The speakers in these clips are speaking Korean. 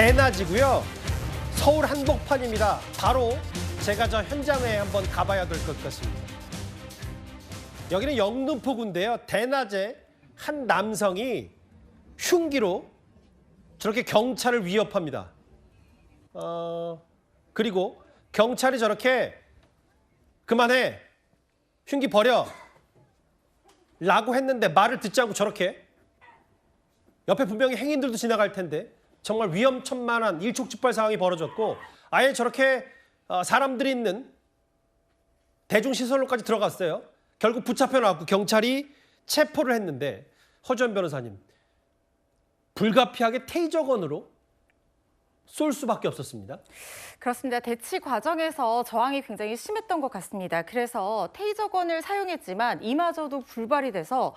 대낮이고요. 서울 한복판입니다. 바로 제가 저 현장에 한번 가봐야 될 것 같습니다. 여기는 영등포구인데요. 대낮에 한 남성이 흉기로 저렇게 경찰을 위협합니다. 어, 그리고 경찰이 저렇게 그만해 흉기 버려 라고 했는데 말을 듣지 않고 저렇게 옆에 분명히 행인들도 지나갈 텐데 정말 위험천만한 일촉즉발 상황이 벌어졌고 아예 저렇게 어, 사람들이 있는 대중시설로까지 들어갔어요. 결국 붙잡혀 놨고 경찰이 체포를 했는데 허전 변호사님 불가피하게 테이저건으로 쏠 수밖에 없었습니다. 그렇습니다. 대치 과정에서 저항이 굉장히 심했던 것 같습니다. 그래서 테이저건을 사용했지만 이마저도 불발이 돼서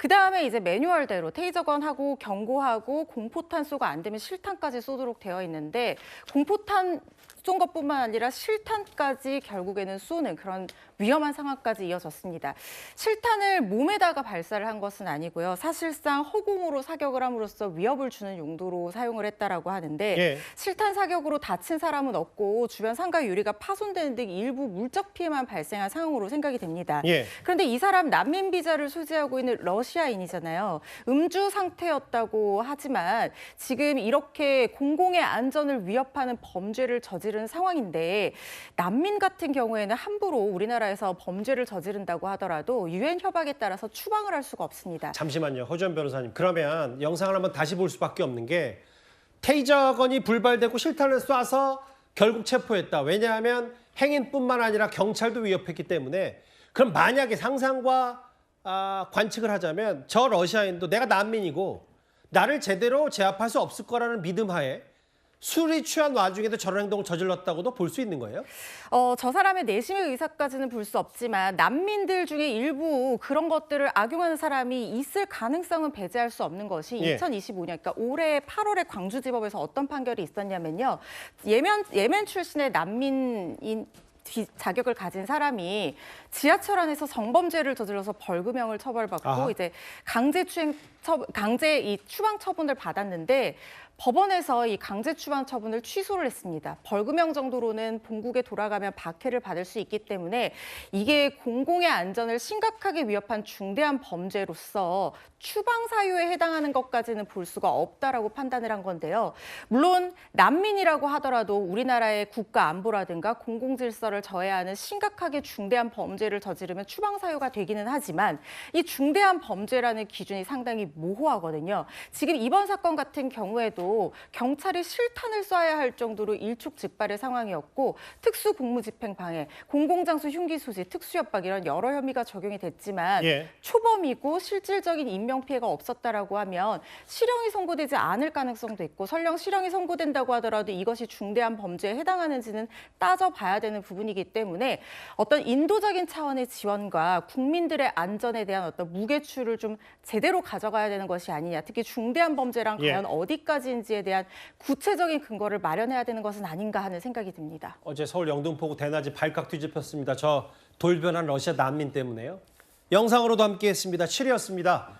그 다음에 이제 매뉴얼대로 테이저건하고 경고하고 공포탄 쏘가 안 되면 실탄까지 쏘도록 되어 있는데 공포탄 쏜 것뿐만 아니라 실탄까지 결국에는 쏘는 그런 위험한 상황까지 이어졌습니다. 실탄을 몸에다가 발사를 한 것은 아니고요. 사실상 허공으로 사격을 함으로써 위협을 주는 용도로 사용을 했다라고 하는데 예. 실탄 사격으로 다친 사람은 없고 주변 상가 유리가 파손되는 등 일부 물적 피해만 발생한 상황으로 생각이 됩니다. 예. 그런데 이 사람 난민 비자를 소지하고 있는 러시아인이잖아요. 음주 상태였다고 하지만 지금 이렇게 공공의 안전을 위협하는 범죄를 저지른 상황인데 난민 같은 경우에는 함부로 우리나라 에서 범죄를 저지른다고 하더라도 유엔 협약에 따라서 추방을 할 수가 없습니다. 잠시만요, 허전 변호사님. 그러면 영상을 한번 다시 볼 수밖에 없는 게 테이저건이 불발되고 실탄을 쏴서 결국 체포했다. 왜냐하면 행인뿐만 아니라 경찰도 위협했기 때문에 그럼 만약에 상상과 아, 관측을 하자면 저 러시아인도 내가 난민이고 나를 제대로 제압할 수 없을 거라는 믿음 하에 술이 취한 와중에도 저런 행동을 저질렀다고도 볼 수 있는 거예요? 어, 저 사람의 내심의 의사까지는 볼 수 없지만 난민들 중에 일부 그런 것들을 악용하는 사람이 있을 가능성은 배제할 수 없는 것이 예. 2025년, 그러니까 올해 8월에 광주지법에서 어떤 판결이 있었냐면요. 예멘, 예멘 출신의 난민인 비- 자격을 가진 사람이 지하철 안에서 성범죄를 저질러서 벌금형을 처벌받고 아하. 이제 강제 추행 처 강제 이 추방 처분을 받았는데 법원에서 이 강제 추방 처분을 취소를 했습니다. 벌금형 정도로는 본국에 돌아가면 박해를 받을 수 있기 때문에 이게 공공의 안전을 심각하게 위협한 중대한 범죄로서 추방 사유에 해당하는 것까지는 볼 수가 없다라고 판단을 한 건데요. 물론 난민이라고 하더라도 우리나라의 국가 안보라든가 공공 질서를 저해하는 심각하게 중대한 범죄를 저지르면 추방 사유가 되기는 하지만 이 중대한 범죄라는 기준이 상당히 모호하거든요. 지금 이번 사건 같은 경우에도 경찰이 실탄을 쏴야 할 정도로 일촉즉발의 상황이었고 특수 공무집행 방해, 공공장소 흉기 소지, 특수협박 이런 여러 혐의가 적용이 됐지만 예. 초범이고 실질적인 인명 피해가 없었다라고 하면 실형이 선고되지 않을 가능성도 있고 설령 실형이 선고된다고 하더라도 이것이 중대한 범죄에 해당하는지는 따져봐야 되는 부분 이기 때문에 어떤 인도적인 차원의 지원과 국민들의 안전에 대한 어떤 무게추를 좀 제대로 가져가야 되는 것이 아니냐. 특히 중대한 범죄랑 예. 과연 어디까지인지에 대한 구체적인 근거를 마련해야 되는 것은 아닌가 하는 생각이 듭니다. 어제 서울 영등포구 대낮에 발칵 뒤집혔습니다. 저 돌변한 러시아 난민 때문에요. 영상으로도 함께했습니다. 7위였습니다.